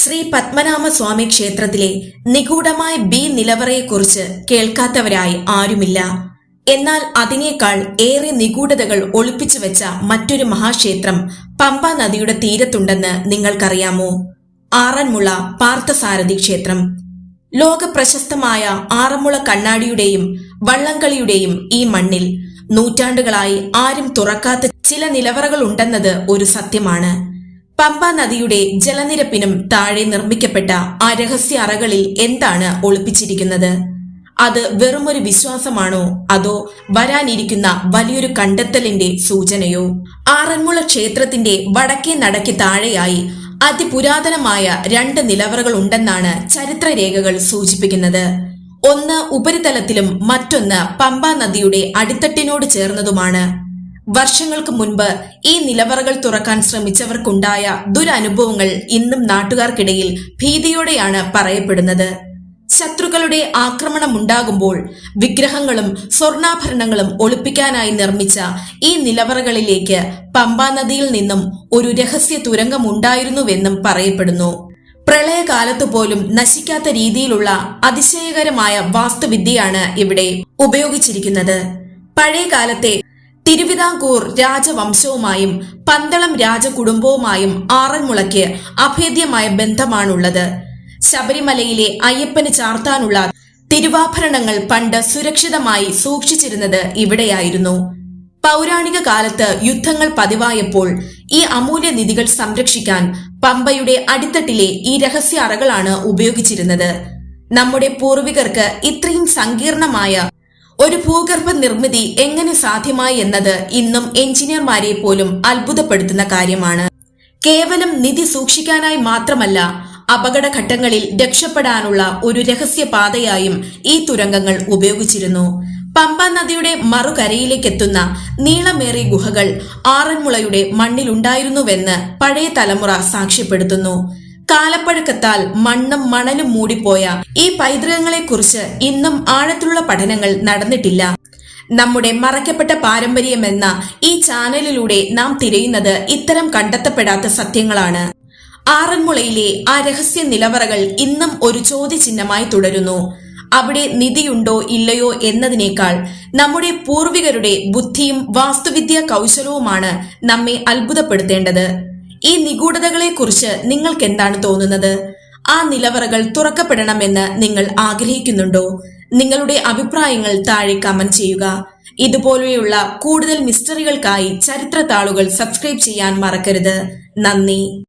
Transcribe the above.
ശ്രീ പത്മനാഭ സ്വാമി ക്ഷേത്രത്തിലെ നിഗൂഢമായ ബി നിലവറയെക്കുറിച്ച് കേൾക്കാത്തവരായി ആരുമില്ല. എന്നാൽ അതിനേക്കാൾ ഏറെ നിഗൂഢതകൾ ഒളിപ്പിച്ചു വെച്ച മറ്റൊരു മഹാക്ഷേത്രം പമ്പ നദിയുടെ തീരത്തുണ്ടെന്ന് നിങ്ങൾക്കറിയാമോ? ആറന്മുള പാർത്ഥസാരഥി ക്ഷേത്രം. ലോക പ്രശസ്തമായ ആറന്മുള കണ്ണാടിയുടെയും വള്ളംകളിയുടെയും ഈ മണ്ണിൽ നൂറ്റാണ്ടുകളായി ആരും തുറക്കാത്ത ചില നിലവറകൾ ഉണ്ടെന്നത് ഒരു സത്യമാണ്. പമ്പ നദിയുടെ ജലനിരപ്പിനും താഴെ നിർമ്മിക്കപ്പെട്ട ആ രഹസ്യ അറകളിൽ എന്താണ് ഒളിപ്പിച്ചിരിക്കുന്നത്? അത് വെറുമൊരു വിശ്വാസമാണോ? അതോ വരാനിരിക്കുന്ന വലിയൊരു കണ്ടെത്തലിന്റെ സൂചനയോ? ആറന്മുള ക്ഷേത്രത്തിന്റെ വടക്കേ നടക്ക് താഴെയായി അതിപുരാതനമായ രണ്ട് നിലവറകൾ ഉണ്ടെന്നാണ് ചരിത്രരേഖകൾ സൂചിപ്പിക്കുന്നത്. ഒന്ന് ഉപരിതലത്തിലും മറ്റൊന്ന് പമ്പ നദിയുടെ അടിത്തട്ടിനോട് ചേർന്നതുമാണ്. വർഷങ്ങൾക്ക് മുൻപ് ഈ നിലവറകൾ തുറക്കാൻ ശ്രമിച്ചവർക്കുണ്ടായ ദുരനുഭവങ്ങൾ ഇന്നും നാട്ടുകാർക്കിടയിൽ ഭീതിയോടെയാണ് പറയപ്പെടുന്നത്. ശത്രുക്കളുടെ ആക്രമണമുണ്ടാകുമ്പോൾ വിഗ്രഹങ്ങളും സ്വർണാഭരണങ്ങളും ഒളിപ്പിക്കാനായി നിർമ്മിച്ച ഈ നിലവറകളിലേക്ക് പമ്പാ നദിയിൽ നിന്നും ഒരു രഹസ്യ തുരങ്കമുണ്ടായിരുന്നുവെന്നും പറയപ്പെടുന്നു. പ്രളയകാലത്തു പോലും നശിക്കാത്ത രീതിയിലുള്ള അതിശയകരമായ വാസ്തുവിദ്യയാണ് ഇവിടെ ഉപയോഗിച്ചിരിക്കുന്നത്. പഴയ കാലത്തെ തിരുവിതാംകൂർ രാജവംശവുമായും പന്തളം രാജകുടുംബവുമായും ആറന്മുളയ്ക്ക് അഭേദ്യമായ ബന്ധമാണുള്ളത്. ശബരിമലയിലെ അയ്യപ്പന് ചാർത്താനുള്ള തിരുവാഭരണങ്ങൾ പണ്ട് സുരക്ഷിതമായി സൂക്ഷിച്ചിരുന്നത് ഇവിടെയായിരുന്നു. പൗരാണിക കാലത്ത് യുദ്ധങ്ങൾ പതിവായപ്പോൾ ഈ അമൂല്യ നിധികൾ സംരക്ഷിക്കാൻ പമ്പയുടെ അടിത്തട്ടിലെ ഈ രഹസ്യ അറകളാണ് ഉപയോഗിച്ചിരുന്നത്. നമ്മുടെ പൂർവികർക്ക് ഇത്രയും സങ്കീർണമായ ഒരു ഭൂഗർഭ നിർമ്മിതി എങ്ങനെ സാധ്യമായി എന്നത് ഇന്നും എഞ്ചിനീയർമാരെ പോലും അത്ഭുതപ്പെടുത്തുന്ന കാര്യമാണ്. കേവലം നിധി സൂക്ഷിക്കാനായി മാത്രമല്ല അപകടഘട്ടങ്ങളിൽ രക്ഷപ്പെടാനുള്ള ഒരു രഹസ്യപാതയായും ഈ തുരങ്കങ്ങൾ ഉപയോഗിച്ചിരുന്നു. പമ്പ നദിയുടെ മറുകരയിലേക്കെത്തുന്ന നീളമേറിയ ഗുഹകൾ ആറന്മുളയുടെ മണ്ണിലുണ്ടായിരുന്നുവെന്ന് പഴയ തലമുറ സാക്ഷ്യപ്പെടുത്തുന്നു. കാലപ്പഴക്കത്താൽ മണ്ണും മണലും മൂടിപ്പോയ ഈ പൈതൃകങ്ങളെ കുറിച്ച് ഇന്നും ആഴത്തിലുള്ള പഠനങ്ങൾ നടന്നിട്ടില്ല. നമ്മുടെ മറയ്ക്കപ്പെട്ട പാരമ്പര്യമെന്ന ഈ ചാനലിലൂടെ നാം തിരയുന്നത് ഇത്തരം കണ്ടെത്തപ്പെടാത്ത സത്യങ്ങളാണ്. ആറന്മുളയിലെ ആ രഹസ്യ നിലവറകൾ ഇന്നും ഒരു ചോദ്യചിഹ്നമായി തുടരുന്നു. അവിടെ നിധിയുണ്ടോ ഇല്ലയോ എന്നതിനേക്കാൾ നമ്മുടെ പൂർവികരുടെ ബുദ്ധിയും വാസ്തുവിദ്യാ കൗശലവുമാണ് നമ്മെ അത്ഭുതപ്പെടുത്തേണ്ടത്. ഈ നിഗൂഢതകളെ കുറിച്ച് നിങ്ങൾക്ക് എന്താണ് തോന്നുന്നത്? ആ നിലവറകൾ തുറക്കപ്പെടണമെന്ന് നിങ്ങൾ ആഗ്രഹിക്കുന്നുണ്ടോ? നിങ്ങളുടെ അഭിപ്രായങ്ങൾ താഴെ കമന്റ് ചെയ്യുക. ഇതുപോലെയുള്ള കൂടുതൽ മിസ്റ്ററികൾക്കായി ചരിത്ര താളുകൾ സബ്സ്ക്രൈബ് ചെയ്യാൻ മറക്കരുത്. നന്ദി.